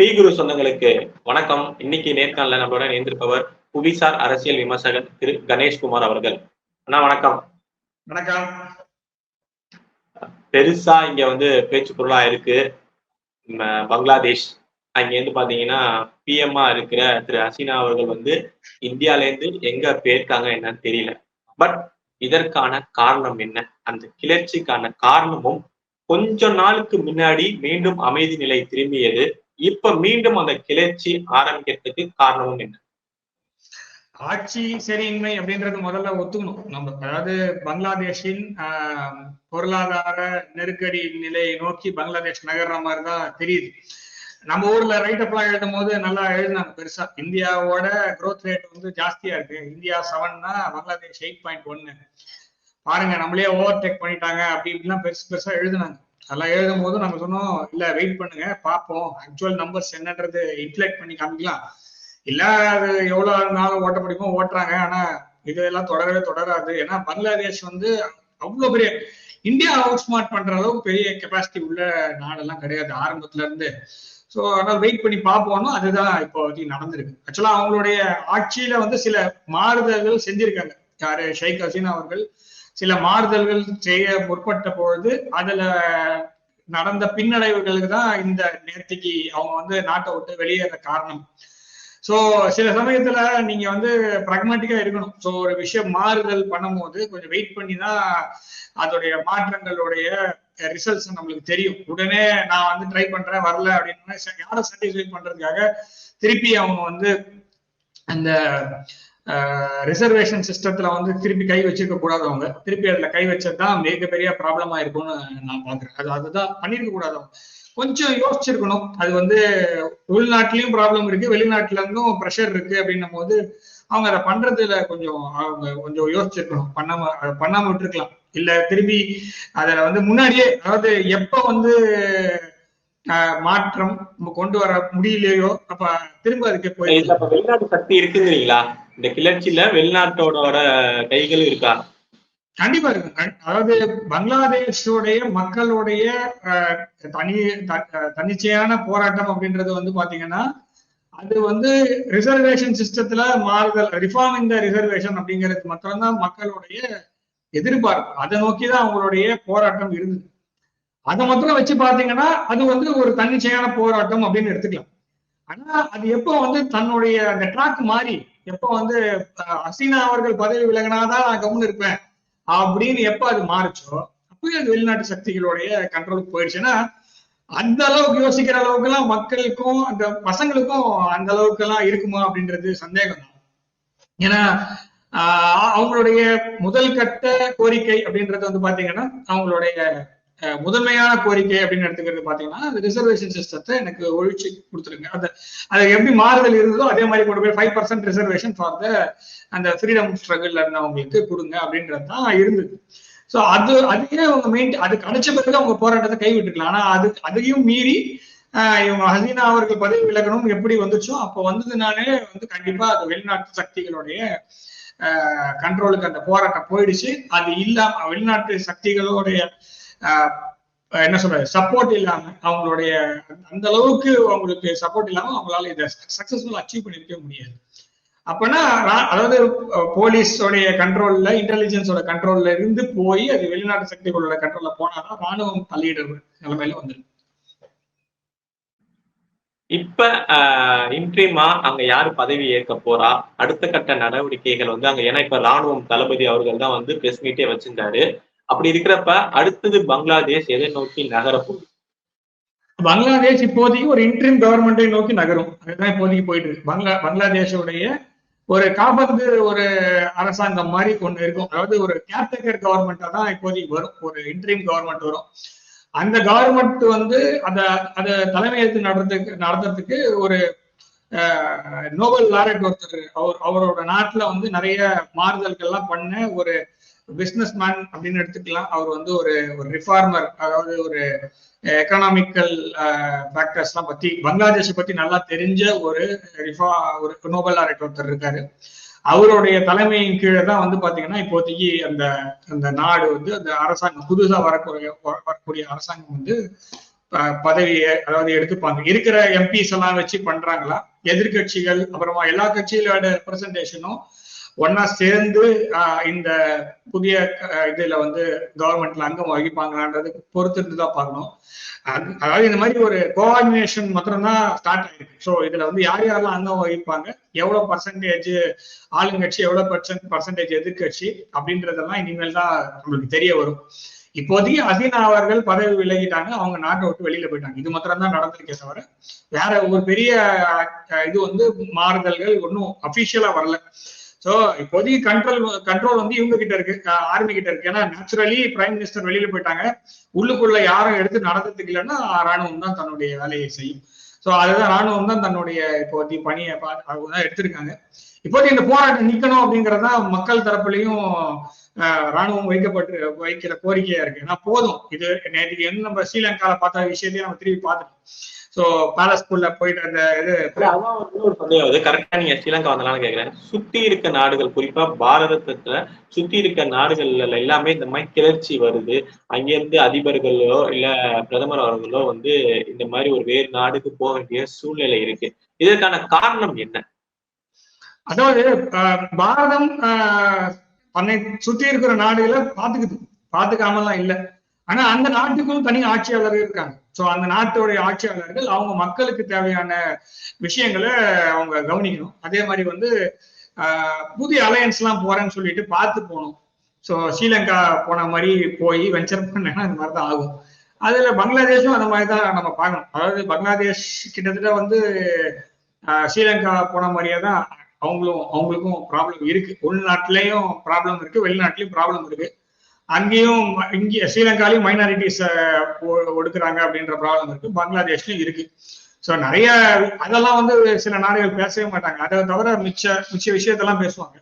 ஸ்ரீ குரு சொந்தங்களுக்கு வணக்கம். இன்னைக்கு நேர்காணல நம்மளோட இணைந்திருப்பவர் புவிசார் அரசியல் விமர்சகர் திரு கணேஷ்குமார் அவர்கள். அண்ணா வணக்கம். வணக்கம். பெருசா இங்க வந்து பேச்சு பொருளா இருக்கு. பங்களாதேஷ். அங்க இருந்து பாத்தீங்கன்னா பிஎம்ஆ இருக்கிற திரு ஹசீனா அவர்கள் வந்து இந்தியால இருந்து எங்க போயிருக்காங்க என்னன்னு தெரியல. பட் இதற்கான காரணம் என்ன? அந்த கிளர்ச்சிக்கான காரணமும் கொஞ்ச நாளுக்கு முன்னாடி மீண்டும் அமைதி நிலை திரும்பியது இப்ப மீண்டும் அந்த கிளர்ச்சி ஆரம்பிக்கிறதுக்கு காரணமும் என்ன? ஆட்சி சரியின்மை அப்படின்றது முதல்ல ஒத்துக்கணும். நம்ம அதாவது பங்களாதேஷின் ஆஹ், பொருளாதார நெருக்கடி நிலையை நோக்கி பங்களாதேஷ் நகர்ற மாதிரி தான் தெரியுது. நம்ம ஊர்ல ரைட் அப்லாம் எழுதும் போது நல்லா எழுதினாங்க பெருசா. இந்தியாவோட க்ரோத் ரேட் வந்து ஜாஸ்தியா இருக்கு. இந்தியா செவன்னா பங்களாதேஷ் எயிட் பாயிண்ட் ஒன்னு பாருங்க நம்மளே ஓவர் டேக் பண்ணிட்டாங்க அப்படி இப்படிலாம் பெருசு பெருசா எழுதுனாங்க. அதெல்லாம் எழுதும் போது நம்ம சொன்னோம் இல்ல வெயிட் பண்ணுங்க பார்ப்போம். ஆக்சுவல் நம்பர்ஸ் என்னன்றது இன்ஃபிளெக்ட் பண்ணி காமிக்கலாம். இல்ல அது எவ்வளவு நாள் ஓட்ட முடியுமோ ஓட்டுறாங்க. ஆனா இதெல்லாம் தொடரவே தொடராது. ஏன்னா பங்களாதேஷ் வந்து அவ்வளவு பெரிய இந்தியா அவுட் ஸ்மார்ட் பண்ற அளவுக்கு பெரிய கெப்பாசிட்டி உள்ள நாடெல்லாம் கிடையாது ஆரம்பத்துல இருந்து. ஸோ அதனால வெயிட் பண்ணி பார்ப்போம்னா அதுதான் இப்போதைக்கு நடந்திருக்கு. ஆக்சுவலா அவங்களுடைய ஆட்சியில வந்து சில மாறுதல்கள் செஞ்சிருக்காங்க. யாரு? ஷேக் ஹசீனா அவர்கள் சில மாறுதல்கள் செய்ய முற்பட்ட பொழுது அதுல நடந்த பின்னடைவுகளுக்கு தான் இந்த நேர்த்திக்கு அவங்க வந்து நாட்டை விட்டு வெளியேற காரணம். சோ சில சமயத்துல நீங்க வந்து பிராக்மேட்டிக்கா இருக்கணும். சோ ஒரு விஷயம் மாறுதல் பண்ணும்போது கொஞ்சம் வெயிட் பண்ணி தான் அதோடைய மாற்றங்களுடைய ரிசல்ட்ஸ் நம்மளுக்கு தெரியும். உடனே நான் வந்து ட்ரை பண்றேன் வரல அப்படின்னு யாரை சாட்டிஸ்ஃபை பண்றதுக்காக திருப்பி அவங்க வந்து அந்த ரிசர்வேஷன் சிஸ்டத்துல வந்து திருப்பி கை வச்சிருக்க கூடாது அவங்க திருப்பி அதுல கை வச்சதுதான் மிகப்பெரிய ப்ராப்ளமா இருக்கும்னு நான் பாக்குறேன் அது அதுதான் பண்ணிருக்க கூடாது அவங்க கொஞ்சம் யோசிச்சிருக்கணும். அது வந்து உள்நாட்டிலயும் ப்ராப்ளம் இருக்கு. வெளிநாட்டுல இருந்தும் ப்ரெஷர் இருக்கு அப்படின்னும் போது அவங்க அதை பண்றதுல கொஞ்சம் அவங்க கொஞ்சம் யோசிச்சிருக்கணும். பண்ணாம பண்ணாம விட்டுருக்கலாம். இல்ல திரும்பி அதுல வந்து முன்னாடியே அதாவது எப்ப வந்து மாற்றம் நம்ம கொண்டு வர முடியலையோ அப்ப திரும்ப அதுக்கு போய் வெளிநாட்டு சக்தி இருக்குங்கிறீங்களா? இந்த கிளர்ச்சியில வெளிநாட்டோட கைகள் இருக்கா? கண்டிப்பா இருக்கு. கண்- அதாவது பங்களாதேஷோடைய மக்களுடைய தனி தன்னிச்சையான போராட்டம் அப்படின்றது வந்து பாத்தீங்கன்னா அது வந்து ரிசர்வேஷன் சிஸ்டத்துல மாறுதல் ரிஃபார்ம் இந்த ரிசர்வேஷன் அப்படிங்கிறது மாத்திரம்தான் மக்களுடைய எதிர்பார்ப்பு. அதை நோக்கிதான் அவங்களுடைய போராட்டம் இருந்தது. அதை மாத்திரம் வச்சு பாத்தீங்கன்னா அது வந்து ஒரு தன்னிச்சையான போராட்டம் அப்படின்னு எடுத்துக்கலாம். ஆனா அது எப்போ வந்து தன்னுடைய அந்த ட்ராக் மாறி எப்போ வந்து அசீனா அவர்கள் பதவி விலகினாதான் நான் கவனம் இருப்பேன் அப்படின்னு எப்ப அது மாறுச்சோ அப்பவே அது வெளிநாட்டு சக்திகளுடைய கண்ட்ரோலுக்கு போயிடுச்சுன்னா அந்த அளவுக்கு யோசிக்கிற அளவுக்கு எல்லாம் மக்களுக்கும் அந்த பசங்களுக்கும் அந்த அளவுக்கு எல்லாம் இருக்குமா அப்படின்றது சந்தேகம் தான். ஏன்னா ஆஹ் அவங்களுடைய முதல் கட்ட கோரிக்கை அப்படின்றது வந்து பாத்தீங்கன்னா அவங்களுடைய முதன்மையான கோரிக்கை அப்படின்னு எடுத்துக்கிறது பாத்தீங்கன்னா அந்த ரிசர்வேஷன் சிஸ்டத்தை எனக்கு ஒழிச்சு கொடுத்துருங்க. அந்த அது எப்படி மாறுதல் இருந்ததோ அதே மாதிரி கொண்டு போய் five percent reservation for the அந்த ஃப்ரீடம் ஸ்ட்ரகிள் இருந்தவங்களுக்கு கொடுங்க அப்படின்றது தான் இருந்தது. ஸோ அது அதையே அவங்க மெயின் அது கிடைச்ச பிறகு அவங்க போராட்டத்தை கைவிட்டுக்கலாம். ஆனா அது அதையும் மீறி ஆஹ் இவங்க ஹசீனா அவர்கள் பதவி விலகணும் எப்படி வந்துச்சோ அப்போ வந்ததுனாலே வந்து கண்டிப்பா அது வெளிநாட்டு சக்திகளுடைய கண்ட்ரோலுக்கு அந்த போராட்டம் போயிடுச்சு. அது இல்லாம வெளிநாட்டு சக்திகளுடைய என்ன சொல்றது சப்போர்ட் இல்லாம அவங்களுடைய அந்த அளவுக்கு அவங்களுக்கு சப்போர்ட் இல்லாம அவங்களால இதை சக்சஸ்ஃபுல் அச்சீவ் பண்ணிருக்கவே முடியாது. அப்பனா ரா- அதாவது போலீஸோடைய கண்ட்ரோல்ல இன்டெலிஜென்ஸோட கண்ட்ரோல்ல இருந்து போய் அது வெளிநாட்டு சக்திகளோட கண்ட்ரோல்ல போனாதான் ராணுவம் தலையிடுற நிலைமையில வந்துடும். இப்ப இன்ட்ரீமா அங்க யாரு பதவி ஏற்க போறா? அடுத்த கட்ட நடவடிக்கைகள் வந்து அங்க ஏன்னா இப்ப ராணுவம் தளபதி அவர்கள் தான் வந்து பிரஸ் மீட்டே வச்சிருந்தாரு. அப்படி இருக்கிறப்ப அடுத்தது பங்களாதேஷ் எதை நோக்கி நகரப்போகுது பங்களாதேஷ் இப்போதைக்கு ஒரு இன்ட்ரீம் கவர்மெண்டை நோக்கி நகரும். அதுதான் இப்போதைக்கு போயிட்டு இருக்கு. பங்களா பங்களாதேஷோடைய ஒரு காபந்து ஒரு அரசாங்கம் மாதிரி ஒன்று இருக்கும். அதாவது ஒரு கேர்டேக்கர் கவர்மெண்டா தான் இப்போதைக்கு வரும். ஒரு இன்ட்ரீம் கவர்மெண்ட் வரும். அந்த கவர்மெண்ட் வந்து அத அத தலைமையேற்று நடத்துறதுக்கு நடத்துறதுக்கு ஒரு அஹ், நோபல் லாரட் ஒருத்தர் அவர் அவரோட நாட்டுல வந்து நிறைய மாறுதல்கள்லாம் பண்ண ஒரு பிஸ்னஸ் மேன் அப்படின்னு எடுத்துக்கலாம். அவர் வந்து ஒரு ஒரு ரிஃபார்மர் அதாவது ஒரு எக்கனாமிக்கல் ஃபேக்டர்ஸ்லாம் பத்தி பங்களாதேஷை பத்தி நல்லா தெரிஞ்ச ஒரு ரிஃபா ஒரு நோபல் லாரட் ஒருத்தர் இருக்காரு. அவருடைய தலைமையின் கீழே தான் வந்து பாத்தீங்கன்னா இப்போதைக்கு அந்த அந்த நாடு வந்து அந்த அரசாங்கம் புதுசா வரக்கூடிய வரக்கூடிய அரசாங்கம் வந்து பதவியை அதாவது எடுத்துப்பாங்க. இருக்கிற எம்பிஸ் எல்லாம் வச்சு பண்றாங்களா? எதிர்க்கட்சிகள் அப்புறமா எல்லா கட்சிகளோட ரெப்ரசன்டேஷனும் ஒன்னா சேர்ந்து ஆஹ், இந்த புதிய அஹ், இதுல வந்து கவர்மெண்ட்ல அங்கம் வகிப்பாங்களான்றது பொறுத்து இருந்து தான் பார்க்கணும் அதாவது இந்த மாதிரி ஒரு கோஆர்டினேஷன் மாத்திரம்தான் ஸ்டார்ட் ஆயிருக்கு. ஸோ இதுல வந்து யார் யாரெல்லாம் அங்கம் வகிப்பாங்க எவ்வளவு பர்சன்டேஜ் ஆளுங்கட்சி எவ்வளவு பர்சன்ட் பர்சன்டேஜ் எதிர்கட்சி அப்படின்றதெல்லாம் இனிமேல் தான் நம்மளுக்கு தெரிய வரும். இப்போதைக்கு அசீனா அவர்கள் பதவி விலகிட்டாங்க அவங்க நாட்டை விட்டு வெளியில போயிட்டாங்க. இது மாத்திரம் தான் நடந்திருக்கே தவிர வேற ஒரு பெரிய இது வந்து மாறுதல்கள் ஒன்றும் அபிஷியலா வரல. சோ இப்போதைக்கு கண்ட்ரோல் கண்ட்ரோல் வந்து இவங்க கிட்ட இருக்கு. ஆர்மி கிட்ட இருக்கு. ஏன்னா நேச்சுரலி பிரைம் மினிஸ்டர் வெளியில போயிட்டாங்க. உள்ளுக்குள்ள யாரும் எடுத்து நடந்ததுக்கு இல்லைன்னா ராணுவம் தான் தன்னுடைய வேலையை செய்யும். சோ அதுதான் ராணுவம் தான் தன்னுடைய இப்போ பணியை தான் எடுத்திருக்காங்க. இப்போதைக்கு இந்த போராட்டம் நிக்கணும் அப்படிங்கறதா மக்கள் தரப்புலையும் ராணுவம் வைக்கப்பட்டு வைக்கிற கோரிக்கையா இருக்கு. ஏன்னா போதும். இது நேற்றுக்கு என்ன நம்ம ஸ்ரீலங்கால பார்த்த விஷயத்தையும் நம்ம திருப்பி பார்த்துட்டோம். சோ பேலஸ்குள்ள போயிட்டு அந்த இது அதான் சந்தேகம். கரெக்டா நீங்க ஸ்ரீலங்கா வந்தனால கேக்குறேன். சுத்தி இருக்க நாடுகள் குறிப்பா பாரதத்துல சுத்தி இருக்க நாடுகள்ல எல்லாமே இந்த மாதிரி கிளர்ச்சி வருது. அங்கிருந்து அதிபர்களோ இல்ல பிரதமர் அவர்களோ வந்து இந்த மாதிரி ஒரு வேறு நாடுக்கு போக வேண்டிய சூழ்நிலை இருக்கு. இதற்கான காரணம் என்ன? அதாவது பாரதம் ஆஹ், தன்னை சுத்தி இருக்கிற நாடுகளை பாத்துக்குது. பாத்துக்காமலாம் இல்லை. ஆனா அந்த நாட்டுக்கும் தனி ஆட்சியாளர்கள் இருக்காங்க. சோ அந்த நாட்டுடைய ஆட்சியாளர்கள் அவங்க மக்களுக்கு தேவையான விஷயங்களை அவங்க கவனிக்கணும். அதே மாதிரி வந்து ஆஹ், புதிய அலையன்ஸ் எல்லாம் போறேன்னு சொல்லிட்டு பார்த்து போகணும். சோ ஸ்ரீலங்கா போன மாதிரி போய் வெஞ்சர் பண்ணா இந்த மாதிரி தான் ஆகும். அதுல பங்களாதேஷும் அந்த மாதிரி தான் நம்ம பார்க்கணும். அதாவது பங்களாதேஷ் கிட்டத்தட்ட வந்து ஸ்ரீலங்கா போன மாதிரியே தான் அவங்களும் அவங்களுக்கும் ப்ராப்ளம் இருக்கு. உள்நாட்டிலையும் ப்ராப்ளம் இருக்கு வெளிநாட்டிலையும் ப்ராப்ளம் இருக்கு. அங்கேயும் ம- இங்கே ஸ்ரீலங்காலையும் மைனாரிட்டிஸ் ஒடுக்குறாங்க அப்படின்ற ப்ராப்ளம் இருக்கு. பங்களாதேஷ்லயும் இருக்கு. ஸோ நிறைய அதெல்லாம் வந்து சில நாடுகள் பேசவே மாட்டாங்க. அதை தவிர மிச்ச மிச்ச விஷயத்தெல்லாம் பேசுவாங்க.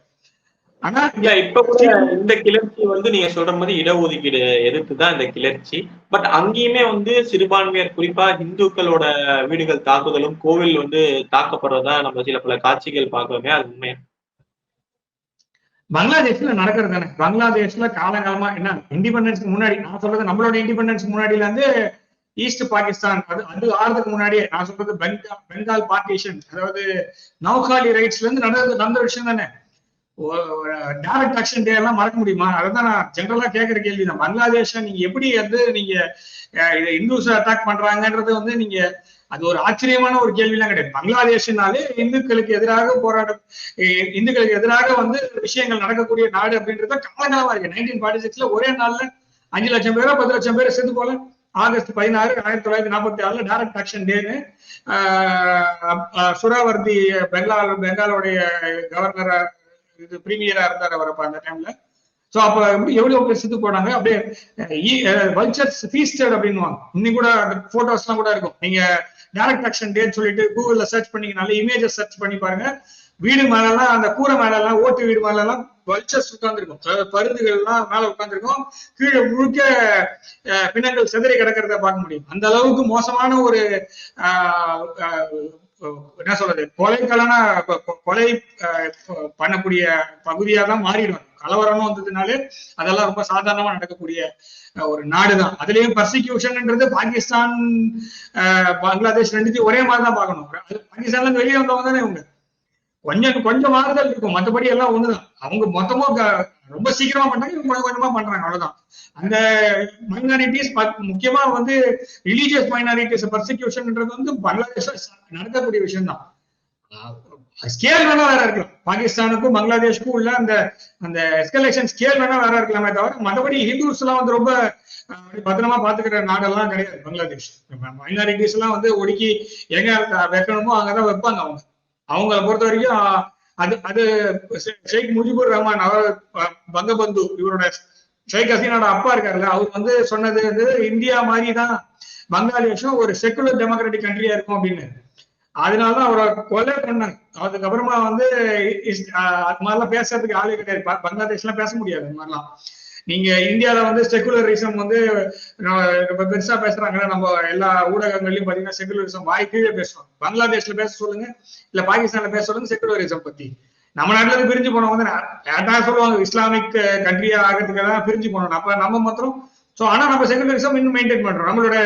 ஆனா இல்ல இப்ப கூட இந்த கிளர்ச்சி வந்து நீங்க சொல்ற மாதிரி இடஒதுக்கீடு எதிர்த்து தான் இந்த கிளர்ச்சி. பட் அங்கேயுமே வந்து சிறுபான்மையர் குறிப்பா இந்துக்களோட வீடுகள் தாக்குதலும் கோவில் வந்து தாக்கப்படுறதா நம்ம சில பல காட்சிகள் பார்க்கவே அது உண்மை பங்களாதேஷ்ல நடக்கிறது தானே. பங்களாதேஷ்ல காலங்காலமா என்ன இண்டிபெண்டன்ஸ்க்கு முன்னாடி நான் சொல்றது நம்மளோட இண்டிபெண்டன்ஸ் முன்னாடில இருந்து ஈஸ்ட் பாகிஸ்தான் அது அது ஆறதுக்கு முன்னாடியே நான் சொல்றது பெங்கால் பெங்கால் பார்ட்டிஷன் அதாவது நௌகாலி ரைட்ஸ்ல இருந்து நடந்த நடந்த விஷயம் தானே. டைரக்ட் ஆக்ஷன் டே எல்லாம் மறக்க முடியுமா? அதான் நான் ஜென்ரலா கேட்கிற கேள்வி தான். பங்களாதேஷ நீங்க எப்படி வந்து நீங்க இதை இந்துஸ் அட்டாக் பண்றாங்கன்றது வந்து நீங்க அது ஒரு ஆச்சரியமான ஒரு கேள்விலாம் கிடையாது. பங்களாதேஷ்னாலே இந்துக்களுக்கு எதிராக போராட்டம் இந்துக்களுக்கு எதிராக வந்து விஷயங்கள் நடக்கக்கூடிய நாடு அப்படின்றத காலகாலமா இருக்கு. நைன்டீன் ஃபார்ட்டி சிக்ஸ்ல ஒரே நாள்ல அஞ்சு லட்சம் பேரோ பத்து லட்சம் பேர் செத்து போல ஆகஸ்ட் பதினாறு ஆயிரத்தி தொள்ளாயிரத்தி நாற்பத்தி ஆறுல டைரக்ட் ஆக்ஷன் டேன்னு சுராவர்தி பெங்கால் பெங்காலோடைய கவர்னர் இது பிரீமியரா இருந்தார் அவர் அப்ப அந்த டைம்ல சோ அப்ப எவ்வளவு பேர் செத்து போனாங்க? அப்படியே வல்ச்சர்ஸ் ஃபீஸ்டர் அப்படின்னுவாங்க. இன்னும் கூட அந்த போட்டோஸ் எல்லாம் கூட இருக்கும். நீங்க டேரக்ட் ஆக்ஷன் டேன்னு சொல்லிட்டு கூகுள்ல சர்ச் பண்ணீங்கனால இமேஜஸ் சர்ச் பண்ணி பாருங்க. வீடு மேலெல்லாம் அந்த கூரை மேலல்லாம் ஓட்டு வீடு மேலெல்லாம் வல்ச்சர்ஸ் உட்காந்துருக்கும் அதாவது பருந்துகள் எல்லாம் மேல உட்காந்துருக்கும் கீழே முழுக்க அஹ், பிணங்கள் சிதறி கிடக்கிறத பார்க்க முடியும். அந்த அளவுக்கு மோசமான ஒரு ஆஹ், என்ன சொல்றது கொலைக்கலான கொலை ஆஹ், பண்ணக்கூடிய பகுதியா தான் மாறிடும். கலவரம்னு வந்ததுனாலே அதெல்லாம் ரொம்ப சாதாரணமா நடக்கக்கூடிய ஒரு நாடுதான். அதுலயும் பர்சிக்யூஷன்ன்றது பாகிஸ்தான் ஆஹ், பங்களாதேஷ் ரெண்டுத்தையும் ஒரே மாதிரி தான் பார்க்கணும். அது பாகிஸ்தான்ல வெளியே வந்தவங்க தானே இவங்க? கொஞ்சம் கொஞ்சம் மாறுதல் இருக்கும். மத்தபடி எல்லாம் ஒண்ணுதான். அவங்க மொத்தமா ரொம்ப சீக்கிரமா பண்றாங்க இவங்க கொஞ்சம் கொஞ்சமா பண்றாங்க. அவ்வளவுதான். அந்த மைனாரிட்டிஸ் முக்கியமா வந்து ரிலீஜியஸ் மைனாரிட்டிஸ் பர்சிக்யூஷன்ன்றது வந்து பங்களாதேஷ் நடக்கக்கூடிய விஷயம் தான் ஸ்கேல் வேணா வேற இருக்கலாம். பாகிஸ்தானுக்கும் பங்களாதேஷ்க்கும் உள்ள அந்த அந்த எஸ்கலேஷன் ஸ்கேல் வேணா வேற இருக்கலாமே தவிர மற்றபடி ஹிந்துஸ் எல்லாம் வந்து ரொம்ப பத்திரமா பாத்துக்கிற நாடெல்லாம் கிடையாது. பங்களாதேஷ். மைனாரிட்டிஸ் எல்லாம் வந்து ஒடுக்கி எங்க வைக்கணுமோ அங்கதான் வைப்பாங்க அவங்க. அவங்கள பொறுத்த வரைக்கும் அது அது ஷேக் முஜிபுர் ரஹ்மான் அவர் பங்கபந்து இவரோட ஷேக் ஹசீனோட அப்பா இருக்காருல்ல அவர் வந்து சொன்னது வந்து இந்தியா மாதிரி தான் பங்களாதேஷும் ஒரு செக்குலர் டெமோக்ராட்டிக் கண்ட்ரியா இருக்கும் அப்படின்னு. அதனாலதான் அவரை கொலை பண்ணாங்க. அதுக்கப்புறமா வந்து அது மாதிரிலாம் பேசுறதுக்கு ஆளே கிடையாது. பங்களாதேஷ்லாம் பேச முடியாது அது மாதிரிலாம். நீங்க இந்தியால வந்து செகுலரிசம் வந்து பெருசா பேசுறாங்க நம்ம எல்லா ஊடகங்கள்லயும் பாத்தீங்கன்னா செகுலரிசம் வாய் கீழே பேசுவாங்க. பங்களாதேஷ்ல பேச சொல்லுங்க இல்ல பாகிஸ்தான்ல பேச சொல்லுங்க செகுலரிசம் பத்தி. நம்ம நாட்டுல இருந்து பிரிஞ்சு போனவங்க வந்து யார்தான் சொல்லுவாங்க இஸ்லாமிக் கண்ட்ரியா ஆகிறதுக்கு தான் பிரிஞ்சு போனோம். அப்ப நம்ம மாத்திரம். சோ ஆனா நம்ம செகுலரிசம் இன்னும் மெயின்டைன் பண்றோம். நம்மளோட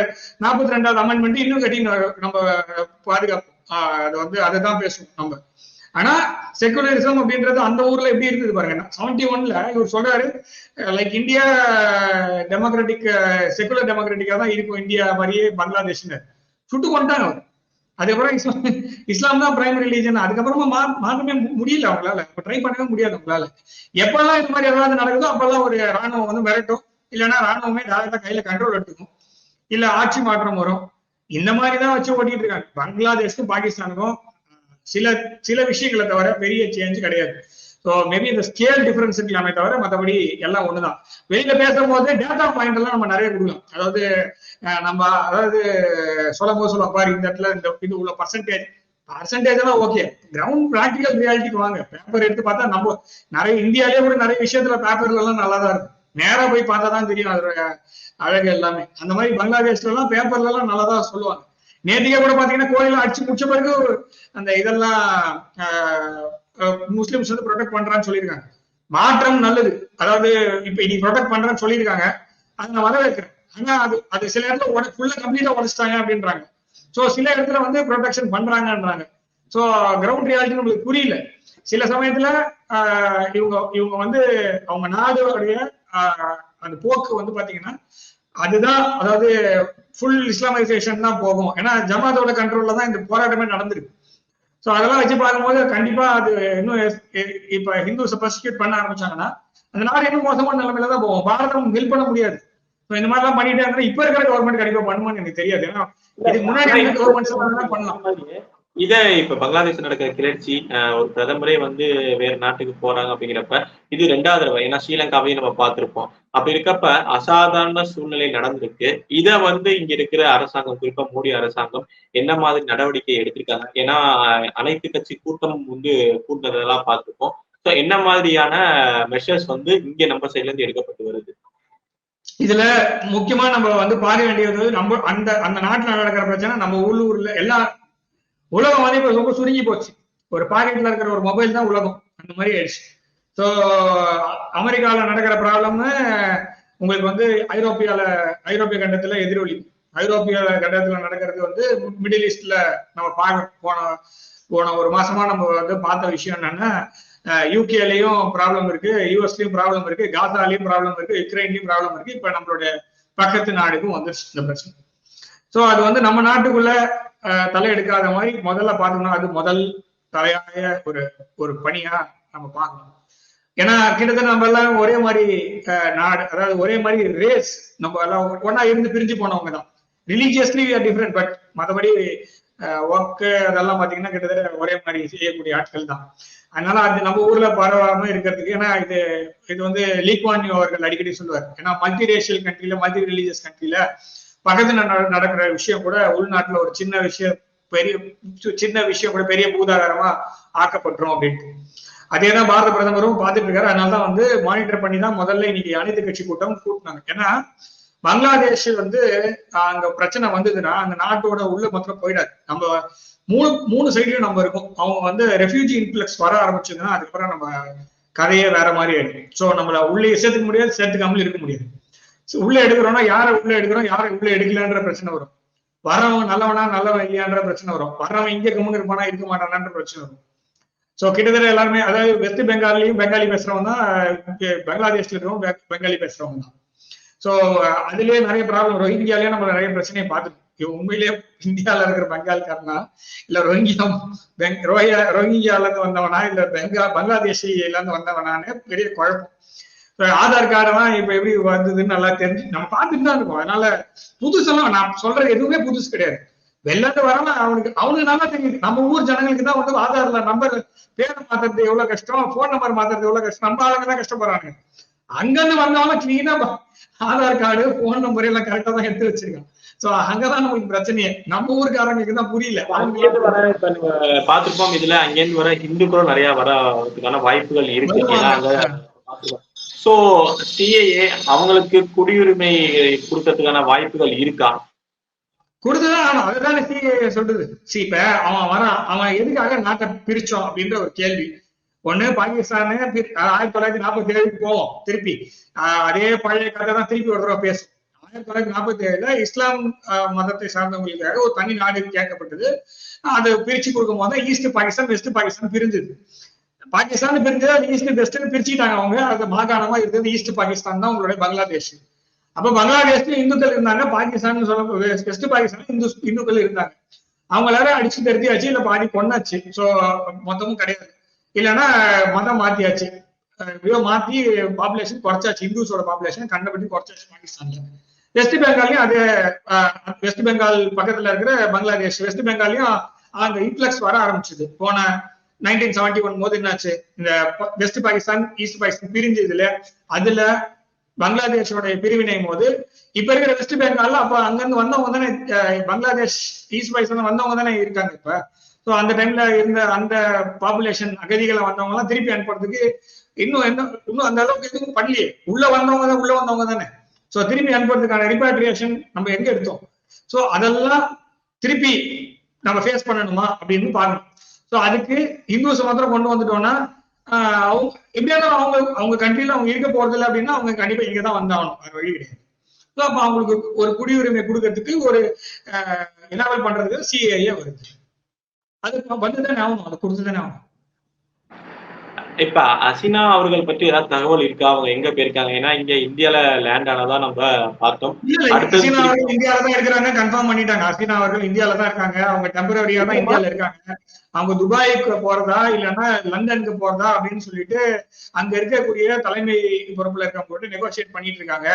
நாற்பத்தி ரெண்டாவது அமெண்ட்மெண்ட் இன்னும் கட்டி நம்ம பாதுகாப்போம். அது வந்து அதை தான் பேசுவோம் நம்ம. ஆனா செகுலரிசம் அப்படின்றது அந்த ஊர்ல எப்படி இருந்தது பாருங்க. செவன்டி ஒன்ல இவர் சொல்றாரு லைக் இந்தியா டெமோக்ராட்டிக் செகுலர் டெமோக்ராட்டிக்கா தான் இருக்கும் இந்தியா மாதிரியே பங்களாதேஷ்னு. சுட்டு கொண்டாங்க அவர். அதுக்கப்புறம் இஸ்லாம் இஸ்லாம் தான் பிரைமரி ரிலீஜன் அதுக்கப்புறமா மா மாற்றமே முடியல அவங்களால. ட்ரை பண்ணவே முடியாது அவங்களால. எப்பெல்லாம் இந்த மாதிரி ஏதாவது நடக்குதோ அப்பெல்லாம் ஒரு ராணுவம் வந்து மிரட்டும். இல்லைன்னா ராணுவமே டேரக்டா கையில கண்ட்ரோல் எடுத்துக்கும். இல்ல ஆட்சி மாற்றம் வரும். இந்த மாதிரி தான் வச்சு ஓட்டிட்டு இருக்காங்க. பங்களாதேஷ்க்கும் பாகிஸ்தானுக்கும் சில சில விஷயங்களை தவிர பெரிய சேஞ்ச் கிடையாது. ஸோ மேபி இந்த ஸ்கேல் டிஃபரன்ஸ் இருக்கலாமே தவிர மற்றபடி எல்லாம் ஒண்ணுதான். வெளியில பேசும்போது டேட்டா பாயிண்ட் எல்லாம் நம்ம நிறைய கொடுக்கலாம். அதாவது நம்ம அதாவது சொல்லும் போது சொல்லுவோம் பாரு இந்த இடத்துல இந்த இது உள்ள பர்சன்டேஜ் பர்சன்டேஜ் எல்லாம் ஓகே கிரவுண்ட் பிராக்டிகல் ரியாலிட்டிக்கு வாங்க. பேப்பர் எடுத்து பார்த்தா நம்ம நிறைய இந்தியாலயே கூட நிறைய விஷயத்துல பேப்பர்ல எல்லாம் நல்லா தான் இருக்கும் நேரா போய் பார்த்தா தான் தெரியும் அதோட அழகு எல்லாமே. அந்த மாதிரி பங்களாதேஷ்ல எல்லாம் பேப்பர்ல எல்லாம் நல்லா தான் சொல்லுவாங்க. நேற்றுக்கே கூட பாத்தீங்கன்னா கோயில அடிச்சு முடிச்ச பிறகு அந்த இதெல்லாம் ஆஹ், முஸ்லிம்ஸ் வந்து ப்ரொடெக்ட் பண்றான்னு சொல்லியிருக்காங்க. மாற்றம் நல்லது. அதாவது இப்ப இன்னைக்கு ப்ரொடெக்ட் பண்றேன்னு சொல்லியிருக்காங்க. அதை நான் வரவேற்கிறேன். ஆனா அது அது சில இடத்துல உட ஃபுல்லா கம்ப்ளீட்டா உடைச்சிட்டாங்க அப்படின்றாங்க. சோ சில இடத்துல வந்து ப்ரொடெக்ஷன் பண்றாங்கன்றாங்க. சோ கிரவுண்ட் ரியாலிட்டி நம்மளுக்கு புரியல. சில சமயத்துல ஆஹ், இவங்க இவங்க வந்து அவங்க நாடுடைய ஆஹ், அந்த போக்கு வந்து பாத்தீங்கன்னா அதுதான் அதாவது ஃபுல் இஸ்லாமைசேஷன் தான் போகும். ஏன்னா ஜமாத்தோட கண்ட்ரோல்ல தான் இந்த போராட்டமே நடந்திருக்கு. சோ அதெல்லாம் வச்சு பார்க்கும்போது கண்டிப்பா அது இன்னும் இப்ப ஹிந்துஸை பர்சிக்யூட் பண்ண ஆரம்பிச்சாங்கன்னா அந்த நாடு இன்னும் மோசமான நிலைமையில தான் போகும். பாரதம் ஹெல்ப் பண்ண முடியாது. So இந்த மாதிரிலாம் பண்ணிட்டே இருந்தா இப்ப இருக்கிற கவர்மெண்ட் கண்டிப்பா பண்ணுமான்னு எனக்கு தெரியாது. ஏன்னா இதுக்கு முன்னாடி இருந்த கவர்மெண்ட்ஸ் பண்ணலாம். இதை இப்ப பங்களாதேஷ் நடக்கிற கிளர்ச்சி அஹ், ஒரு பிரதமரே வந்து வேற நாட்டுக்கு போறாங்க அப்படிங்கிறப்ப இது ரெண்டாவது தடவை. ஏன்னா ஸ்ரீலங்காவையும் நம்ம பார்த்திருப்போம். அப்படி இருக்கப்ப அசாதாரண சூழ்நிலை நடந்திருக்கு. இதை வந்து இங்க இருக்கிற அரசாங்கம் குறிப்பா மோடி அரசாங்கம் என்ன மாதிரி நடவடிக்கை எடுத்திருக்காங்க? ஏன்னா அனைத்து கட்சி கூட்டம் வந்து கூட்டினதெல்லாம் பார்த்திருப்போம். ஸோ என்ன மாதிரியான மெஷர்ஸ் வந்து இங்க நம்ம சைட்ல இருந்து எடுக்கப்பட்டு வருது? இதுல முக்கியமா நம்ம வந்து பார்க்க வேண்டியது நம்ம அந்த அந்த நாட்டுல நடக்கிற பிரச்சனை நம்ம உள்ளூர்ல எல்லா உலகம் வந்து இப்போ ரொம்ப சுருங்கி போச்சு. ஒரு பாக்கெட்ல இருக்கிற ஒரு மொபைல் தான் உலகம். அந்த மாதிரி ஆயிடுச்சு. ஸோ அமெரிக்கால நடக்கிற ப்ராப்ளம் உங்களுக்கு வந்து ஐரோப்பியால ஐரோப்பிய கண்டத்துல எதிரொலி. ஐரோப்பிய கண்டத்துல நடக்கிறது வந்து மிடில் ஈஸ்ட்ல நம்ம பார்க்க போன போன ஒரு மாசமா நம்ம வந்து பார்த்த விஷயம் என்னன்னா யூகேலையும் ப்ராப்ளம் இருக்கு யூஎஸ்லயும் ப்ராப்ளம் இருக்கு காசாலையும் ப்ராப்ளம் இருக்கு யுக்ரைன்லயும் ப்ராப்ளம் இருக்கு. இப்ப நம்மளுடைய பக்கத்து நாடுக்கும் வந்துருச்சு இந்த பிரச்சனை. ஸோ அது வந்து நம்ம நாட்டுக்குள்ள தலை எடுக்காத மாதிரி முதல்ல பார்த்தோம்னா அது முதல் தலையாய ஒரு ஒரு பணியா நம்ம பார்க்கணும். ஏன்னா கிட்டத்தட்ட நம்ம எல்லாம் ஒரே மாதிரி நாடு அதாவது ஒரே மாதிரி ரேஸ் நம்ம எல்லாம் ஒன்னா இருந்து பிரிஞ்சு போனவங்க தான். ரிலீஜியஸ்லி ஆர் டிஃப்ரெண்ட் பட் மற்றபடி ஒர்க் அதெல்லாம் பாத்தீங்கன்னா கிட்டத்தட்ட ஒரே மாதிரி செய்யக்கூடிய ஆட்கள் தான். அதனால அது நம்ம ஊர்ல பரவாம இருக்கிறதுக்கு ஏன்னா இது இது வந்து லீக்வான் அவர்கள் அடிக்கடி சொல்லுவார். ஏன்னா மல்டி ரேஷியல் கண்ட்ரில மல்டி ரிலீஜியஸ் கண்ட்ரில பக்கத்துல நட- நடக்கிற விஷயம் கூட உள்நாட்டுல ஒரு சின்ன விஷயம் பெரிய சின்ன விஷயம் கூட பெரிய பூதாகாரமா ஆக்கப்பட்டுரும் அப்படின்ட்டு. அதேதான் பாரத பிரதமரும் பார்த்துட்டு இருக்காரு. அதனாலதான் வந்து மானிட்டர் பண்ணி தான் முதல்ல இன்னைக்கு அனைத்து கட்சி கூட்டம் கூட்டினாங்க. ஏன்னா பங்களாதேஷ் வந்து அங்க பிரச்சனை வந்ததுன்னா அந்த நாட்டோட உள்ள மொத்தம் போயிடாது. நம்ம மூணு மூணு சைட்லயும் நம்ம இருக்கோம். அவங்க வந்து ரெஃப்யூஜி இன்ஃபிளக்ஸ் வர ஆரம்பிச்சதுன்னா அதுக்கப்புறம் நம்ம கதையே வேற மாதிரி ஆயிடும் சோ நம்மள உள்ளே சேர்த்துக்க முடியாது சேர்த்துக்காமல் இருக்க முடியாது. உள்ள எடுக்கிறோம்னா யாரை உள்ள எடுக்கிறோம் யாரை உள்ள எடுக்கலன்ற பிரச்சனை வரும். வரவன் நல்லவனா நல்லவன் இல்லையான்ற பிரச்சனை வரும். வர்றவன் இங்க கம்முன்னு இருப்பானா இருக்க மாட்டானான்ற பிரச்சனை வரும். சோ கிட்டத்தட்ட எல்லாருமே அதாவது வெஸ்ட் பெங்கால்லையும் பெங்காலி பேசுறவங்க தான் பங்களாதேஷ்ல இருக்கவும் பெங்காலி பேசுறவங்க தான். சோ அதுலயே நிறைய ப்ராப்ளம் ரோஹிங்கியாலயே நம்ம நிறைய பிரச்சனையை பார்த்துருக்கோம். உண்மையிலேயே இந்தியால இருக்கிற பெங்காலுக்காரனா இல்ல ரோஹிங்கியா பெங் ரோஹியா ரோஹிங்கியால இருந்து வந்தவனா இல்ல பெங்கா பங்களாதேஷில இருந்து வந்தவனான்னு பெரிய குழப்பம். இப்ப ஆதார் கார்டெல்லாம் இப்ப எப்படி வந்ததுன்னு நல்லா தெரிஞ்சு நம்ம பார்த்துட்டு தான் இருக்கோம். அதனால புதுசெல்லாம் நான் சொல்றது எதுவுமே புதுசு கிடையாது. வெளிநாட்டு வரலாம் அவனுக்கு அவனுக்கு நல்லா தெரியுது. நம்ம ஊர் ஜனங்களுக்கு தான் வந்து ஆதார்ல நம்பர் பேரை மாத்துறது எவ்வளவு கஷ்டம் போன் நம்பர் மாத்துறது எவ்வளவு கஷ்டம். நம்ம ஆளுங்க தான் கஷ்டப்படுறாங்க. அங்கிருந்து வந்தவங்க கிளீனா ஆதார் கார்டு போன் நம்பர் எல்லாம் கரெக்டா தான் எடுத்து வச்சிருக்கான் சோ அங்கதான் நமக்கு பிரச்சனையே. நம்ம ஊருக்காரங்களுக்கு தான் புரியல. பார்த்திருப்போம் இதுல அங்கேருந்து வர இந்துக்களும் நிறைய வரதுக்கான வாய்ப்புகள் இருக்கு. சோ சிஏஏ அவங்களுக்கு குடியுரிமை கொடுக்கறதுக்கான வாய்ப்புகள் இருக்கா? கொடுத்துதான் அதுதானே சிஏஏ சொல்றது. சி இப்ப அவன் வரான் அவன் எதுக்காக நாட்டை பிரிச்சோம் அப்படின்ற ஒரு கேள்வி. ஒண்ணு பாகிஸ்தானு ஆயிரத்தி தொள்ளாயிரத்தி நாற்பத்தி ஏழுக்கு போவோம் திருப்பி. அதே பழைய கதை தான் திருப்பி ஒரு தடவை பேசும். ஆயிரத்தி தொள்ளாயிரத்தி நாற்பத்தி ஏழுல இஸ்லாம் மதத்தை சார்ந்தவங்களுக்காக ஒரு தனி நாடு கேட்கப்பட்டது. அதை பிரிச்சு கொடுக்கும் போது ஈஸ்ட் பாகிஸ்தான் வெஸ்ட் பாகிஸ்தான் பிரிஞ்சது. பாகிஸ்தான் பிரிஞ்சது அது ஈஸ்ட் வெஸ்ட்னு பிரிச்சுட்டாங்க அவங்க. அது மாகாணமா இருந்தது ஈஸ்ட் பாகிஸ்தான் தான் உங்களுடைய பங்களாதேஷ் அப்ப பங்களாதேஷ்ல இந்துக்கள் இருந்தாங்க பாகிஸ்தான் சொல்ல வெஸ்ட் பாகிஸ்தான் இந்து இந்துக்கள் இருந்தாங்க. அவங்களால அடிச்சு திருத்தியாச்சு இல்ல பாதி கொண்டாச்சு சோ மொத்தமும் கிடையாது. இல்லைன்னா மதம் மாத்தியாச்சு. எப்படியோ மாத்தி பாப்புலேஷன் குறைச்சாச்சு. இந்துஸோட பாப்புலேஷன் கண்டபடி குறைச்சாச்சு பாகிஸ்தான்ல. வெஸ்ட் பெங்கால்லையும் அதே அஹ், வெஸ்ட் பெங்கால் பக்கத்துல இருக்கிற பங்களாதேஷ் வெஸ்ட் பெங்கால்லையும் அங்க இன்ஃபிளக்ஸ் வர ஆரம்பிச்சது. போன நைன்டீன் செவன்டி ஒன் போது என்னாச்சு? இந்த வெஸ்ட் பாகிஸ்தான் ஈஸ்ட் பாகிஸ்தான் பிரிஞ்சதுல அதுல பங்களாதேஷோட பிரிவினை போது இப்ப இருக்கிற வெஸ்ட் பெங்கால்ல அப்ப அங்கிருந்து வந்தவங்க தானே பங்களாதேஷ் ஈஸ்ட் பாகிஸ்தான் வந்தவங்க தானே இருக்காங்க இப்ப. சோ அந்த டைம்ல இருந்த அந்த பாப்புலேஷன் அகதிகளை வந்தவங்க எல்லாம் திருப்பி அனுப்புறதுக்கு இன்னும் என்ன இன்னும் அந்த அளவுக்கு எதுவும் பண்ணலையே. உள்ள வந்தவங்க தான் உள்ள வந்தவங்க தானே. சோ திருப்பி அனுப்புறதுக்கான ரிப்பாட்ரியேஷன் நம்ம எங்க எடுத்தோம்? சோ அதெல்லாம் திருப்பி நம்ம ஃபேஸ் பண்ணணுமா அப்படின்னு பாக்கணும் ஸோ அதுக்கு இந்துஸ் மாத்திரம் கொண்டு வந்துட்டோம்னா ஆஹ் அவங்க எப்படியான அவங்க அவங்க கண்ட்ரில அவங்க இருக்க போறது இல்லை அப்படின்னா அவங்க கண்டிப்பா இங்க தான் வந்தாகணும். வேற வழி கிடையாது. ஸோ அப்ப அவங்களுக்கு ஒரு குடியுரிமை கொடுக்கறதுக்கு ஒரு எனாவல் பண்றதுக்கு சிஏஏ வருது. அது வந்துதானே ஆகணும் அதை கொடுத்துதானே ஆகணும். இப்ப அசினா அவர்கள் பற்றி ஏதாவது தகவல் இருக்கா? அவங்க எங்க போயிருக்காங்க? ஏன்னா இங்க இந்தியால லேண்ட் ஆனதா நம்ம பார்த்தோம். இந்தியால தான் இருக்கிறாங்க. கன்ஃபார்ம் பண்ணிட்டாங்க. ஹசீனா அவர்கள் இந்தியால தான் இருக்காங்க. அவங்க டெம்பரரியா தான் இந்தியால இருக்காங்க. அவங்க துபாய்க்கு போறதா இல்லைன்னா லண்டனுக்கு போறதா அப்படின்னு சொல்லிட்டு அங்க இருக்கக்கூடிய தலைமை பொறுப்புல இருக்கவங்க நெகோசியேட் பண்ணிட்டு இருக்காங்க.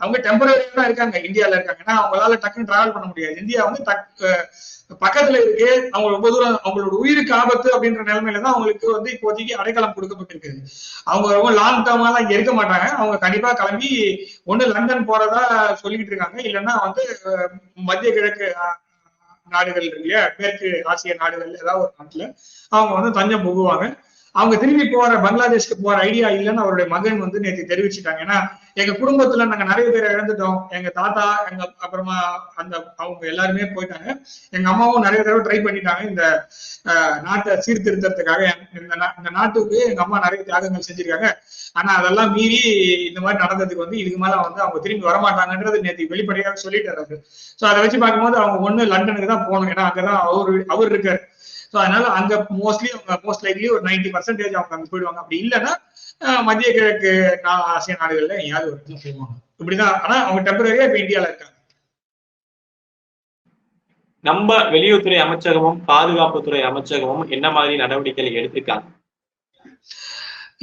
அவங்க டெம்பரரியா தான் இருக்காங்க. இந்தியால இருக்காங்க. ஏன்னா அவங்களால டக்குன்னு டிராவல் பண்ண முடியாது. இந்தியா வந்து டக் அஹ் பக்கத்துல இருக்கு. அவங்க ரொம்ப தூரம் அவங்களோட உயிருக்கு ஆபத்து அப்படின்ற நிலைமையில தான் அவங்களுக்கு வந்து இப்போதைக்கு அடைக்கலம் கொடுக்கப்பட்டிருக்கு. அவங்க ரொம்ப லாங் டேர்மாலாம் எல்லாம் இருக்க மாட்டாங்க. அவங்க கண்டிப்பா கிளம்பி ஒண்ணு லண்டன் போறதா சொல்லிக்கிட்டு இருக்காங்க. இல்லைன்னா வந்து மத்திய கிழக்கு நாடுகள் இருக்கு இல்லையா? மேற்கு ஆசிய நாடுகள் ஏதாவது ஒரு நாட்டுல அவங்க வந்து தஞ்சம் புகுவாங்க. அவங்க திரும்பி போற பங்களாதேஷ்க்கு போற ஐடியா இல்லைன்னு அவருடைய மகன் வந்து நேற்று தெரிவிச்சுட்டாங்க. ஏன்னா எங்க குடும்பத்துல நாங்க நிறைய பேரை இழந்துட்டோம். எங்க தாத்தா எங்க அப்புறமா அந்த அவங்க எல்லாருமே போயிட்டாங்க. எங்க அம்மாவும் நிறைய தடவை ட்ரை பண்ணிட்டாங்க. இந்த நாட்டை சீர்திருத்தத்துக்காக இந்த நாட்டுக்கு எங்க அம்மா நிறைய தியாகங்கள் செஞ்சிருக்காங்க. ஆனா அதெல்லாம் மீறி இந்த மாதிரி நடந்ததுக்கு வந்து இதுக்கு மேல வந்து அவங்க திரும்பி வரமாட்டாங்கன்றது நேற்று வெளிப்படையாக சொல்லிட்டு அவரு. சோ அதை வச்சு பார்க்கும்போது அவங்க ஒண்ணு லண்டனுக்கு தான் போகணும். ஏன்னா அங்கதான் அவரு அவர் இருக்காரு. சோ அதனால அங்க மோஸ்ட்லி அவங்க மோஸ்ட் லைக்லி ஒரு நைன்டி பர்சன்டேஜ் அவங்க அங்க போயிடுவாங்க. அப்படி இல்லைன்னா மத்திய கிழக்கு ஆசிய நாடுகள்ல எங்கேயாவது ஒரு இடத்துல போவாங்க இப்படிதான். ஆனா அவங்க டெம்பரரியா இப்ப இந்தியால இருக்காங்க. நம்ம வெளியுறவுத்துறை அமைச்சகமும் பாதுகாப்புத்துறை அமைச்சகமும் என்ன மாதிரி நடவடிக்கைகள் எடுத்திருக்காங்க?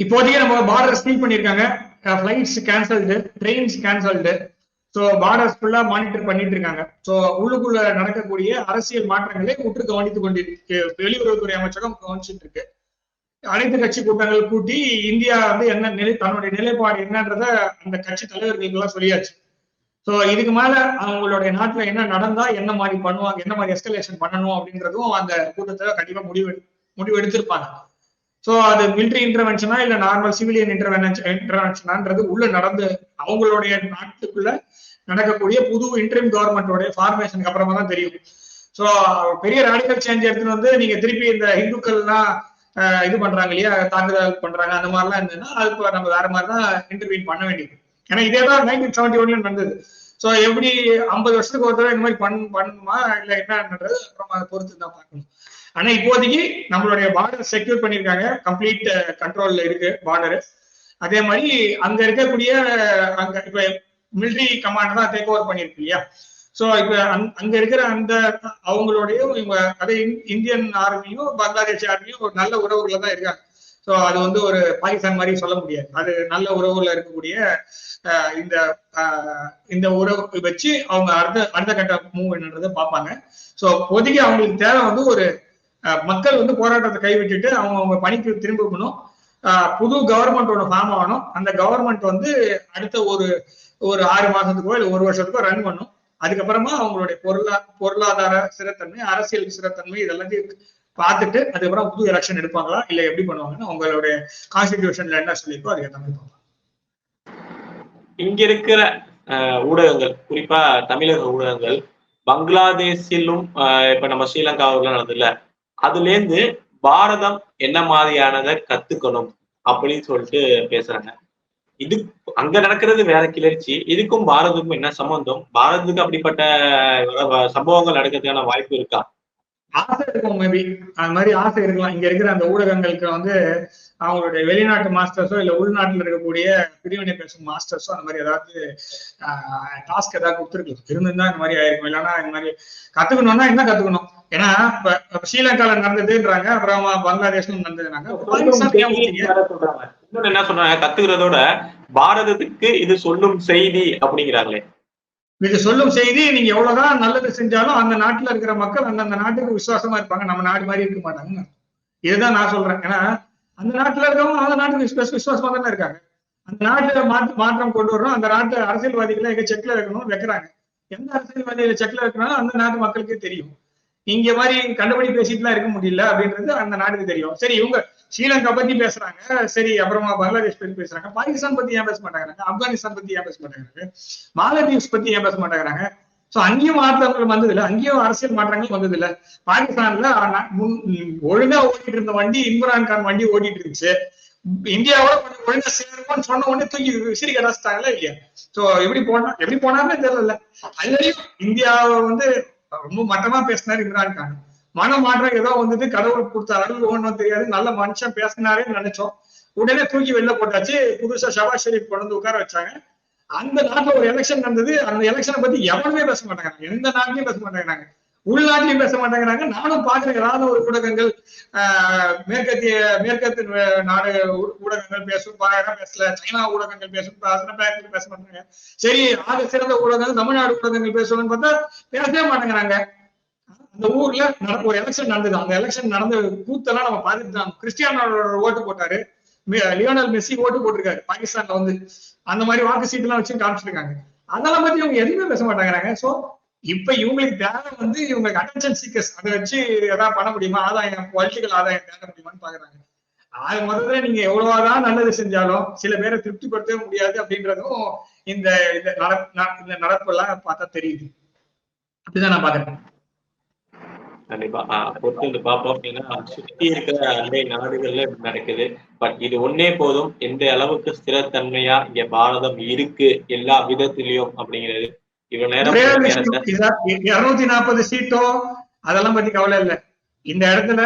இப்போதைக்கு நம்ம பார்டர் சீல் பண்ணிருக்காங்க flights cancelled trains cancelled so borders ஃபுல்லா மானிட்டர் பண்ணிட்டு இருக்காங்க ஸோ உள்ளுக்குள்ள நடக்கக்கூடிய அரசியல் மாற்றங்களை உற்று கவனித்துக் கொண்டிருக்கு வெளியுறவுத்துறை அமைச்சகம் கவனிச்சுட்டு இருக்கு அனைத்து கட்சி கூட்டங்கள் கூட்டி இந்தியா வந்து என்ன நிலை தன்னுடைய நிலைப்பாடு என்னன்றத அந்த கட்சி தலைவர்களுக்கு எல்லாம் சொல்லியாச்சு. ஸோ இதுக்கு மேல அவங்களுடைய நாட்டுல என்ன நடந்தா என்ன மாதிரி பண்ணுவாங்க என்ன மாதிரி எஸ்கலேஷன் பண்ணணும் அப்படின்றதும் அந்த கூட்டத்தை கண்டிப்பா முடிவு முடிவு எடுத்திருப்பாங்க. ஸோ அது மிலிட்டரி இன்டர்வென்ஷனா இல்ல நார்மல் சிவிலியன் இன்டர்வென்ஷன் இன்டர்வென்ஷனான்றது உள்ள நடந்து அவங்களுடைய நாட்டுக்குள்ள நடக்கக்கூடிய புது இன்டர்ம் கவர்மெண்டோடைய ஃபார்மேஷனுக்கு அப்புறமா தான் தெரியும். சோ பெரிய ராடிக்கல் சேஞ்ச் எடுத்துன்னு வந்து நீங்க திருப்பி இந்த இந்துக்கள்லாம் இது பண்றாங்க இல்லையா தாக்குதல் பண்றாங்க அந்த மாதிரிலாம் இருந்ததுன்னா அது நம்ம வேற மாதிரி தான் இன்டர்வியூ பண்ண வேண்டியது. ஏன்னா இதே தான் நைன்டீன் செவன்டி ஒன்ல நடந்தது. சோ எப்படி ஐம்பது வருஷத்துக்கு ஒரு தடவை இந்த மாதிரி பண்ண பண்ணுமா இல்ல என்னன்றது அப்புறம் அதை பொறுத்து தான் பார்க்கணும். ஆனா இப்போதைக்கு நம்மளுடைய பார்டர் செக்யூர் பண்ணிருக்காங்க கம்ப்ளீட் கண்ட்ரோல்ல இருக்கு பார்டர் அதே மாதிரி அங்க இருக்கக்கூடிய அங்க இப்ப மிலிட்டரி கமாண்ட் தான் டேக் ஓவர் பண்ணிருக்கு இல்லையா? சோ இப்ப அங்க- இருக்கிற அந்த அவங்களுடைய இவங்க அதே இந்தியன் ஆர்மியும் பங்களாதேஷ் ஆர்மியும் ஒரு நல்ல உறவுல தான் இருக்காங்க. ஸோ அது வந்து ஒரு பாகிஸ்தான் மாதிரி சொல்ல முடியாது. அது நல்ல உறவுல இருக்கக்கூடிய இந்த இந்த உறவு வச்சு அவங்க அடுத்த அடுத்த கட்ட மூவ் என்னன்றதை பார்ப்பாங்க. ஸோ இப்போதைக்கு அவங்களுக்கு தேவை வந்து ஒரு மக்கள் வந்து போராட்டத்தை கைவிட்டுட்டு அவங்க அவங்க பணிக்கு திரும்பணும் புது கவர்மெண்ட் ஒன்று ஃபார்ம் ஆகணும். அந்த கவர்மெண்ட் வந்து அடுத்த ஒரு ஒரு ஆறு மாசத்துக்கோ இல்லை ஒரு வருஷத்துக்கோ ரன் பண்ணும். அதுக்கப்புறமா அவங்களுடைய பொருளா பொருளாதார ஸ்திரத்தன்மை அரசியல் சிறத்தன்மை இதெல்லாத்தையும் பார்த்துட்டு அதுக்கப்புறம் புது எலெக்ஷன் எடுப்பாங்களா? இல்லை எப்படி பண்ணுவாங்கன்னு அவங்களுடைய கான்ஸ்டிடியூஷன்ல என்ன சொல்லியிருக்கோ அதுக்கு தமிழ் மாதிரி பார்ப்பாங்க இங்க இருக்கிற ஊடகங்கள் குறிப்பா தமிழக ஊடகங்கள் பங்களாதேஷிலும் இப்ப நம்ம ஸ்ரீலங்காவுல நடந்ததுல அதுல இருந்து பாரதம் என்ன மாதிரியானதை கத்துக்கணும் அப்படின்னு சொல்லிட்டு பேசுறாங்க. இது அங்க நடக்கிறது வேற கிளர்ச்சி. இதுக்கும் பாரதத்துக்கும் என்ன சம்பந்தம்? பாரதத்துக்கு அப்படிப்பட்ட சம்பவங்கள் நடக்கிறதுக்கான வாய்ப்பு இருக்கா? ஆசை இருக்கும் மேபி அது மாதிரி ஆசை இருக்கலாம். இங்க இருக்கிற அந்த ஊடகங்களுக்கு வந்து அவங்களுடைய வெளிநாட்டு மாஸ்டர்ஸோ இல்ல உள்நாட்டுல இருக்கக்கூடிய பிரிவினை பேசும் மாஸ்டர்ஸோ அந்த மாதிரி ஏதாவது டாஸ்க் ஏதாவது கொடுத்துருக்கலாம். இருந்திருந்தா இந்த மாதிரி ஆயிருக்கும். இல்லைன்னா இந்த மாதிரி கத்துக்கணும்னா என்ன கத்துக்கணும்? ஏன்னா இப்ப ஸ்ரீலங்கால நடந்ததுன்றாங்க அப்புறமா பங்களாதேஷ்ல நடந்ததுனாங்க. இன்னொன்னு என்ன சொல்றாங்க? கத்துக்கிறதோட பாரதத்துக்கு இது சொல்லும் செய்தி அப்படிங்கிறாங்களே. இது சொல்லும் செய்தி நீங்க எவ்வளவுதான் நல்லது செஞ்சாலும் அந்த நாட்டுல இருக்கிற மக்கள் அந்தந்த நாட்டுக்கு விசுவாசமா இருப்பாங்க. நம்ம நாடு மாதிரி இருக்க மாட்டாங்க இதுதான் நான் சொல்றேன். ஏன்னா அந்த நாட்டுல இருக்கவங்க அந்த நாட்டுக்கு விசுவாசமா தானே இருக்காங்க. அந்த நாட்டுல மாற்று மாற்றம் கொண்டு வர்றோம் அந்த நாட்டு அரசியல்வாதிகளை எங்க செக்ல வைக்கணும் வைக்கிறாங்க. எந்த அரசியல்வாதிகளை செக்ல வைக்கணும் அந்த நாட்டு மக்களுக்கு தெரியும். இங்க மாதிரி கண்டுபிடி பேசிட்டுலாம் இருக்க முடியல அப்படின்றது அந்த நாட்டுக்கு தெரியும். சரி இவங்க ஸ்ரீலங்கா பத்தி பேசுறாங்க. சரி அப்புறமா பங்களாதேஷ் பத்தி பேசுறாங்க. பாகிஸ்தான் பத்தி ஏன் பேச மாட்டேங்கிறாங்க? ஆப்கானிஸ்தான் பத்தி ஏன் பேச மாட்டேங்கிறாங்க? மாலத்தீவ்ஸ் பத்தி ஏன் பேச மாட்டேங்கிறாங்க? சோ அங்கேயும் மாற்றங்கள் வந்தது இல்லை அங்கேயும் அரசியல் மாற்றங்கள் வந்தது இல்லை பாகிஸ்தான்ல முன்- ஒழுங்கா ஓடிட்டு இருந்த வண்டி இம்ரான் கான் வண்டி ஓடிட்டு இருந்துச்சு. இந்தியாவோட கொஞ்சம் ஒழுங்கா சேருவோம்னு சொன்ன உடனே தூக்கி விசிறி கடாச்சிட்டாங்களா இல்லையா? சோ எப்படி போனா எப்படி போனாருன்னு தெரியல அதுலயும் இந்தியாவை வந்து ரொம்ப மட்டமா பேசினாரு இம்ரான் கான். மன மாற்றம் ஏதோ வந்தது கடவுள் கொடுத்த அருள் ஒன்றும் தெரியாது. நல்ல மனுஷன் பேசினாரேன்னு நினைச்சோம். உடனே தூக்கி வெளில போட்டாச்சு. புதுசா ஷபாஸ் ஷெரீப் கொண்டு வந்து உட்கார வச்சாங்க. அந்த நாட்டுல ஒரு எலெக்ஷன் நடந்தது. அந்த எலெக்ஷனை பத்தி எவனுமே பேச மாட்டேங்கிறாங்க. எந்த நாட்டிலையும் பேச மாட்டேங்கிறாங்க. உள்நாட்டிலையும் பேச மாட்டேங்கிறாங்க. நானும் பாக்குறேன் ஏதாவது ஒரு ஊடகங்கள் ஆஹ், மேற்கத்திய மேற்கத்து நாடு ஊடகங்கள் பேசும் பாயரம் பேசல சைனா ஊடகங்கள் பேசும் பேசுற பேச மாட்டாங்க சரி ஆக சிறந்த ஊடகங்கள் தமிழ்நாடு ஊடகங்கள் பேசுவாங்கன்னு பார்த்தா பேசவே மாட்டேங்கிறாங்க. அந்த ஊர்ல நட- ஒரு எலெக்ஷன் நடந்தது. அந்த எலெக்ஷன் நடந்த கூத்தெல்லாம் நம்ம பார்த்துட்டு தான் கிறிஸ்டியானோட ஓட்டு போட்டாரு. லியோனல் மெஸ்ஸி ஓட்டு போட்டிருக்காரு. பாகிஸ்தான்ல வந்து. அந்த மாதிரி வாக்கு சீட் எல்லாம் வச்சு காமிச்சிருக்காங்க. அதெல்லாம் பத்தி இவங்க எதுவுமே பேச மாட்டேங்கிறாங்க. சோ இப்ப இவங்களுக்கு தேவை வந்து இவங்களுக்கு அட்டென்ஷன் சீக்கர்ஸ் அதை வச்சு ஏதாவது பண்ண முடியுமா? ஆதாயம் பொலிட்டிக்கல் ஆதாயம் தேட முடியுமான்னு பாக்குறாங்க. அது முதல்ல நீங்க எவ்வளவுதான் நல்லது செஞ்சாலும் சில பேரை திருப்திப்படுத்தவே முடியாது அப்படின்றதும் இந்த இந்த நடப்பு ந- பார்த்தா தெரியுது. அப்படிதான் நான் பாக்குறேன். கண்டிப்பா. பொறுத்து வந்து பார்ப்போம் ஏன்னா சுத்தி இருக்கிற அண்டை நாடுகள்ல இப்படி நடக்குது. பட் இது ஒன்னே போதும். எந்த அளவுக்கு ஸ்திரத்தன்மையா இங்க பாரதம் இருக்கு எல்லா விதத்திலயும் அப்படிங்கிறது. இவ்வளவு நேரம் இருநூத்தி நாற்பது சீட்டோ அதெல்லாம் பத்தி கவலை இல்ல. இந்த இடத்துல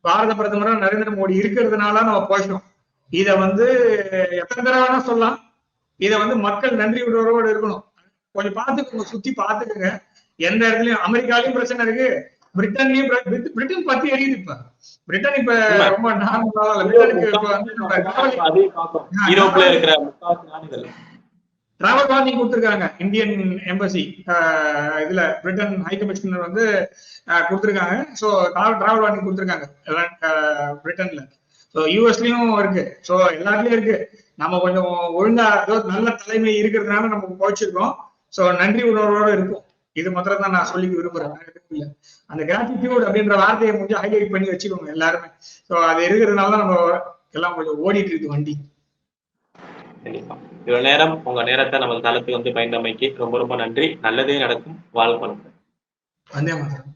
பாரத பிரதமரா நரேந்திர மோடி இருக்கிறதுனால நம்ம போயிட்டோம். இத வந்து எத்தனை தடவை வேணா சொல்லலாம். இத வந்து மக்கள் நன்றி உணர்வோடு இருக்கணும். கொஞ்சம் பாத்துக்கோங்க சுத்தி பாத்துக்கோங்க எந்த இடத்துலயும் அமெரிக்காலயும் பிரச்சனை இருக்கு. பிரிட்டன்லயும் பிர- பிரிட்- பிரிட்டன் பத்தி எரியுது இப்ப. பிரிட்டன் இப்ப. ரொம்ப நார்மலா டிராவல் வார்னிங் கொடுத்திருக்காங்க இந்தியன் எம்பசி. இதுல பிரிட்டன் ஹை கமிஷனர் வந்து கொடுத்திருக்காங்க. ஸோ டிராவல் வார்னிங் கொடுத்திருக்காங்க. பிரிட்டன்ல. ஸோ யூஎஸ்லயும் இருக்கு. ஸோ எல்லாத்துலயும் இருக்கு. நம்ம கொஞ்சம் ஒழுங்கா ஏதோ நல்ல தலைமை இருக்கிறதுனால நம்ம போச்சிருக்கோம் ஸோ நன்றி உணர்வோட இருக்கும். இது மாத்திரம் தான் நான் சொல்லி விரும்புறேன். இல்ல. அந்த கிராட்டிடியூட் அப்படின்ற வார்த்தையை கொஞ்சம் ஹைலைட் பண்ணி வச்சுக்கோங்க எல்லாருமே. ஸோ அது இருக்கிறதுனால தான் நம்ம எல்லாம் கொஞ்சம் ஓடிட்டு இருக்கு வண்டி. கண்டிப்பா. இவ்வளவு நேரம் உங்க நேரத்தை நம்ம தளத்துக்கு வந்து பயந்தமைக்கு ரொம்ப ரொம்ப நன்றி. நல்லதே நடக்கும். வாழ்க்கணும் வந்தே மாத்திரம்